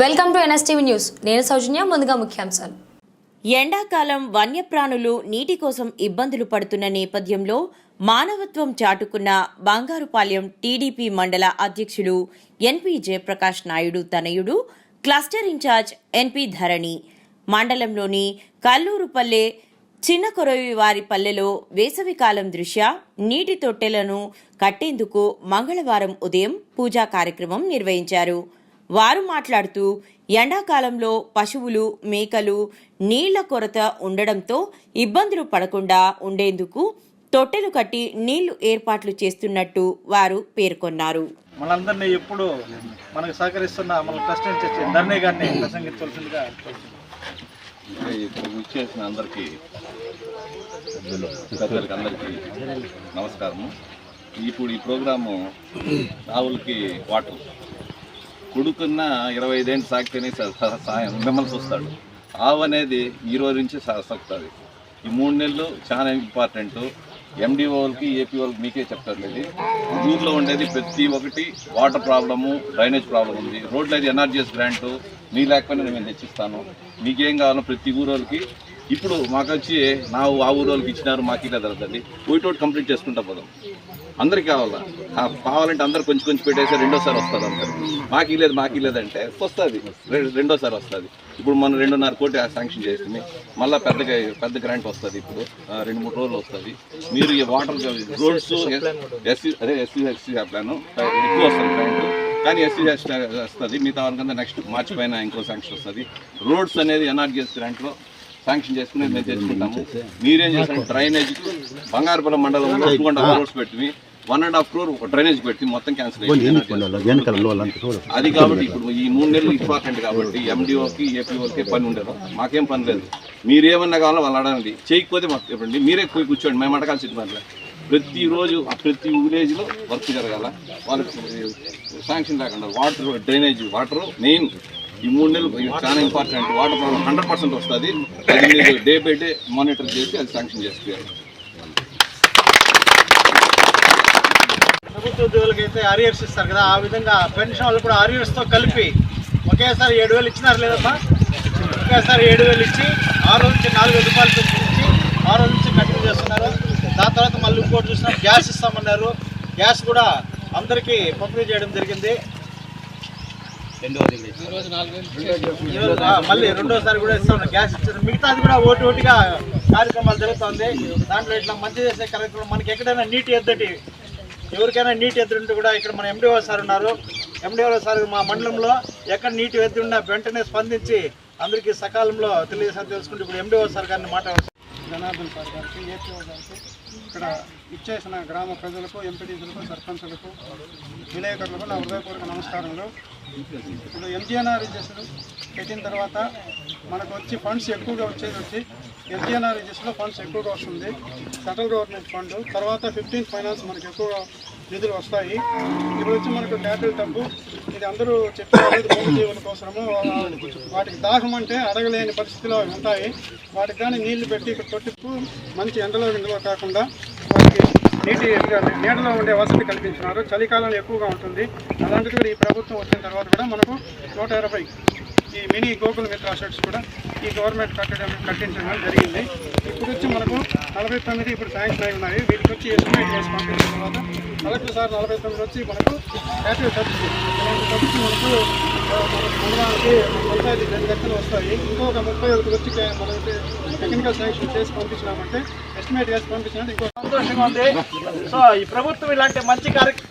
Welcome to NSTV news. నేను సౌజన్య ముందుగా ముఖ్యాంశాలు. ఎండాకాలం వన్యప్రాణులు నీటి కోసం ఇబ్బందులు పడుతున్న నేపథ్యంలో మానవత్వం చాటుకున్న బంగారుపాలెం టీడీపీ మండల అధ్యక్షులు ఎన్పి జయప్రకాష్ నాయుడు తనయుడు క్లస్టర్ ఇన్ఛార్జ్ ఎన్పి ధరణి. మండలంలోని కల్లూరుపల్లె చిన్న వారి పల్లెలో వేసవికాలం దృష్ట్యా నీటి తొట్టెలను కట్టేందుకు మంగళవారం ఉదయం పూజా కార్యక్రమం నిర్వహించారు. వారు మాట్లాడుతూ ఎండాకాలంలో పశువులు మేకలు నీళ్ళ కొరత ఉండడంతో ఇబ్బందులు పడకుండా ఉండేందుకు తొట్టెలు కట్టి నీళ్ళు ఏర్పాట్లు చేస్తున్నట్టు వారు పేర్కొన్నారు. మనందరినీ ఎప్పుడు మనకు సహకరిస్తున్న మన ధర్నీ గారిని ప్రసంగించవలసిందిగా అందరికీ పెద్దలకి అందరికీ నమస్కారము. ఇప్పుడు ఈ ప్రోగ్రాము ఆవులకి వాటర్ కొడుకున్న ఇరవై ఐదేళ్ళు సాగితేనే సాయం. మిమ్మల్ని చూస్తాడు. ఆవు అనేది ఈ రోజు నుంచి సాగుతుంది. ఈ మూడు నెలలు చాలా ఇంపార్టెంట్. ఎండిఓలకి ఏపీ వాళ్ళకి మీకే చెప్తారు ఇది ఊర్లో ఉండేది ప్రతి ఒక్కటి వాటర్ ప్రాబ్లము డ్రైనేజ్ ప్రాబ్లం ఉంది. రోడ్లు అయితే ఎన్ఆర్జీఎస్ గ్రాంట్. మీ లేకపోయినా నేను తెచ్చిస్తాను. మీకేం కావాలో ప్రతి ఊరోళ్ళకి ఇప్పుడు మాకు వచ్చి నా ఆ ఊరోళ్ళకి ఇచ్చినారు మాకు ఇలా జరుగుతుంది. ఒకటి కంప్లీట్ చేసుకుంటా పోదాం. అందరికి కావాలా? కావాలంటే అందరు కొంచెం కొంచెం పెట్టేసి రెండోసారి వస్తుంది అందరు. మాకు లేదు మాకు లేదంటే వస్తుంది. రెండోసారి వస్తుంది. ఇప్పుడు మనం రెండున్నర కోటి శాంక్షన్ చేస్తుంది మళ్ళీ పెద్దగా పెద్ద గ్రాంట్ వస్తుంది ఇప్పుడు. రెండు మూడు రోజులు వస్తుంది. మీరు ఈ వాటర్ రోడ్స్ ఎస్సీ అదే ఎస్సీ ఎస్సీ ప్లాన్ ఎక్కువ వస్తుంది గ్రాంట్ కానీ ఎస్సీ వస్తుంది. మిగతా వాళ్ళకంతా నెక్స్ట్ మార్చి పైన ఇంకో శాంక్షన్ వస్తుంది. రోడ్స్ అనేది ఎన్ఆర్జీఎస్ గ్రాంట్లో శాంక్షన్ చేసుకుని మేము తెచ్చుకుంటాము మీరేం చేస్తారు? డ్రైనేజ్ బంగారుపురం మండలంలో టూ అండ్ హాఫ్ రోడ్స్ పెట్టి వన్ అండ్ హాఫ్ క్రోర్ ఒక డ్రైనేజ్ పెట్టి మొత్తం క్యాన్సిల్ అది కాబట్టి ఇప్పుడు ఈ మూడు నెలలు ఇంపార్టెంట్ కాబట్టి ఎండిఓకి ఏపీఓకి పని ఉండదు. మాకేం పని లేదు. మీరేమన్నా కావాలో వాళ్ళు అడగండి. చేయకపోతే మాకు చెప్పండి. మీరే పోయి కూర్చోండి. మేము అడగాల్సి పని ప్రతిరోజు ప్రతి విలేజ్లో వర్క్ జరగాల. వాళ్ళకి శాంక్షన్ లేకుండా వాటర్ డ్రైనేజ్ వాటర్ మెయిన్ ఈ మూడు నెలలు చాలా important water problem hundred percent వస్తుంది. అది మీరు డే బై డే మానిటర్ చేసి అది శాంక్షన్ చేస్తారు ప్రభుత్వ ఉద్యోగులకైతే అయితే అరియర్స్ ఇస్తారు కదా. ఆ విధంగా పెన్షన్ వాళ్ళు కూడా అరియర్స్తో కలిపి ఒకేసారి ఏడు వేలు ఇచ్చినారు లేదమ్మా? ఒకేసారి ఏడు వేలు ఇచ్చి ఆ రోజు నుంచి నాలుగు వేల రూపాయలు పెంచి ఇచ్చి ఆ రోజు నుంచి కంటిన్యూ చేస్తున్నారు. దాని తర్వాత మళ్ళీ ఇంకోటి చూసినా గ్యాస్ ఇస్తామన్నారు. గ్యాస్ కూడా అందరికీ పంపిణీ చేయడం జరిగింది. మళ్ళీ రెండోసారి కూడా ఇస్తాం గ్యాస్ ఇచ్చారు. మిగతాది కూడా ఓటి ఓటిగా కార్యక్రమాలు జరుగుతుంది. దాంట్లో ఇట్లా మంచి చేసే కార్యక్రమం మనకి ఎక్కడైనా నీటి ఎద్దటి ఎవరికైనా నీటి ఎద్దు ఉంటే కూడా ఇక్కడ మన ఎండిఓ సార్ ఉన్నారు. ఎండిఓ సార్ మా మండలంలో ఎక్కడ నీటి ఎద్దు ఉన్నా వెంటనే స్పందించి అందరికీ సకాలంలో తెలియజేసా తెలుసుకుంటే ఇప్పుడు ఎండిఓ సార్ గారిని మాట్లాడారు జనార్దన్ సార్ గారికి ఏపీఓ గారికి ఇక్కడ ఇచ్చేసిన గ్రామ ప్రజలకు ఎంపీటీసీలకు సర్పంచులకు విలేకరులకు నా హృదయపూర్వక నమస్కారములు. ఇప్పుడు ఎంజీఎన్ఆర్ఈజెస్లు పెట్టిన తర్వాత మనకు వచ్చి ఫండ్స్ ఎక్కువగా వచ్చేది వచ్చి ఎంజీఎన్ఆర్ఈజెస్లో ఫండ్స్ ఎక్కువగా వస్తుంది. సెంట్రల్ గవర్నమెంట్ ఫండ్ తర్వాత ఫిఫ్టీన్ ఫైనాన్స్ మనకు ఎక్కువగా నిధులు వస్తాయి. ఇప్పుడు వచ్చి మనకు క్యాపిటల్ డబ్బు ఇది అందరూ చెప్పారు జీవుల కోసము వాటికి దాహం అంటే అడగలేని పరిస్థితిలో ఉంటాయి. వాటికి కానీ నీళ్ళు పెట్టి ఇక్కడ మంచి ఎండలో ఎండలో కాకుండా వాటికి నీటి నీడలో ఉండే వసతి కల్పించినారు. చలికాలం ఎక్కువగా ఉంటుంది. అలాంటిది ఈ ప్రభుత్వం వచ్చిన తర్వాత కూడా మనకు నూట ఇరవై ఈ మినీ గోకుల మిత్ర షెడ్స్ కూడా ఈ గవర్నమెంట్ కట్టడం కట్టించడం జరిగింది. ఇప్పుడు వచ్చి మనకు నలభై తొమ్మిది ఇప్పుడు శాంక్షన్ అయి ఉన్నాయి. వీటికి వచ్చి ఎస్టిమేట్ చేసి పంపించిన తర్వాత కలెక్టర్ సార్ నలభై తొమ్మిది వచ్చి మనకు యాక్టివ్ సబ్సిడీ ఇలాంటి సబ్సిడీ మనకు మండలానికి పంచాయతీ రెండు లక్షలు వస్తాయి. ఇంకొక ముప్పై ఒకటి వచ్చి మనం మనకి టెక్నికల్ శాంక్షన్ చేసి పంపించినామంటే ఎస్టిమేట్ చేసి పంపించినట్టు ఇంకో సంతోషంగా ఉంది. సో ఈ ప్రభుత్వం ఇలాంటి మంచి కార్యక్రమం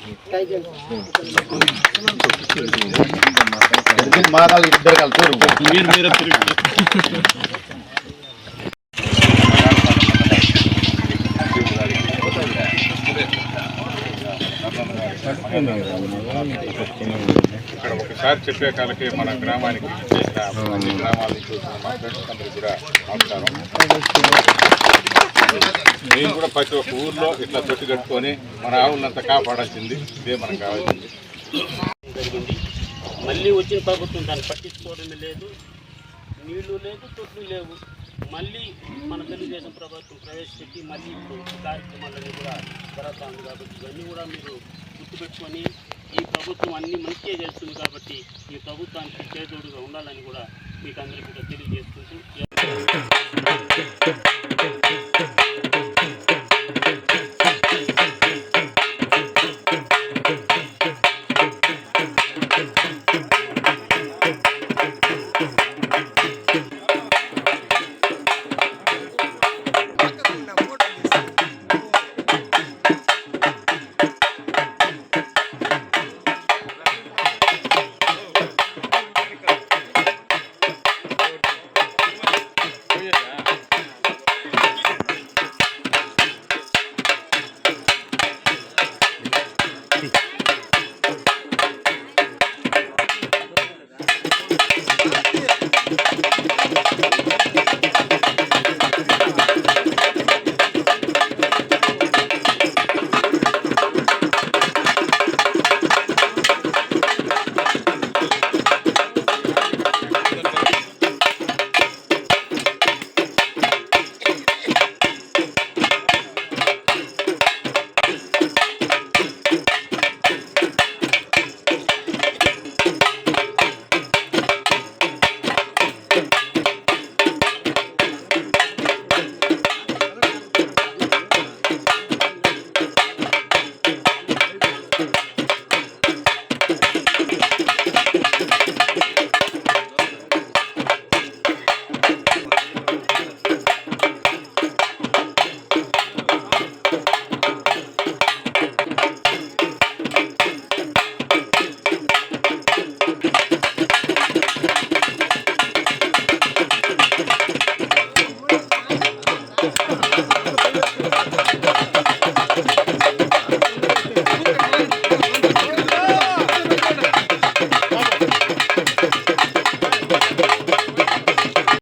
చెప్పండి యూనిట్ మీరు ఇక్కడ ఒకసారి చెప్పే కాలకి మన గ్రామానికి చేసిన అన్ని గ్రామాల నుంచి మా ఫ్రెండ్స్ అందరికీ కూడా నమస్కారం. నేను కూడా ప్రతి ఒక్క ఊర్లో ఇట్లా తొట్టి కట్టుకొని మన ఆవులంతా కాపాడాల్సింది ఇదే మనకు కావాల్సింది. జరిగింది మళ్ళీ వచ్చిన ప్రభుత్వం దాన్ని పట్టించుకోవడమే లేదు. నీళ్ళు లేదు తొట్లు లేవు. మళ్ళీ మన తెలుగుదేశం ప్రభుత్వం ప్రవేశపెట్టి మళ్ళీ ఇప్పుడు కార్యక్రమాలన్నీ కూడా జరుగుతుంది కాబట్టి ఇవన్నీ కూడా మీరు గుర్తుపెట్టుకొని ఈ ప్రభుత్వం అన్ని మంచిగా చేస్తుంది కాబట్టి ఈ ప్రభుత్వానికి చేదోడుగా ఉండాలని కూడా మీకు అందరికీ కూడా తెలియజేసుకుంటూ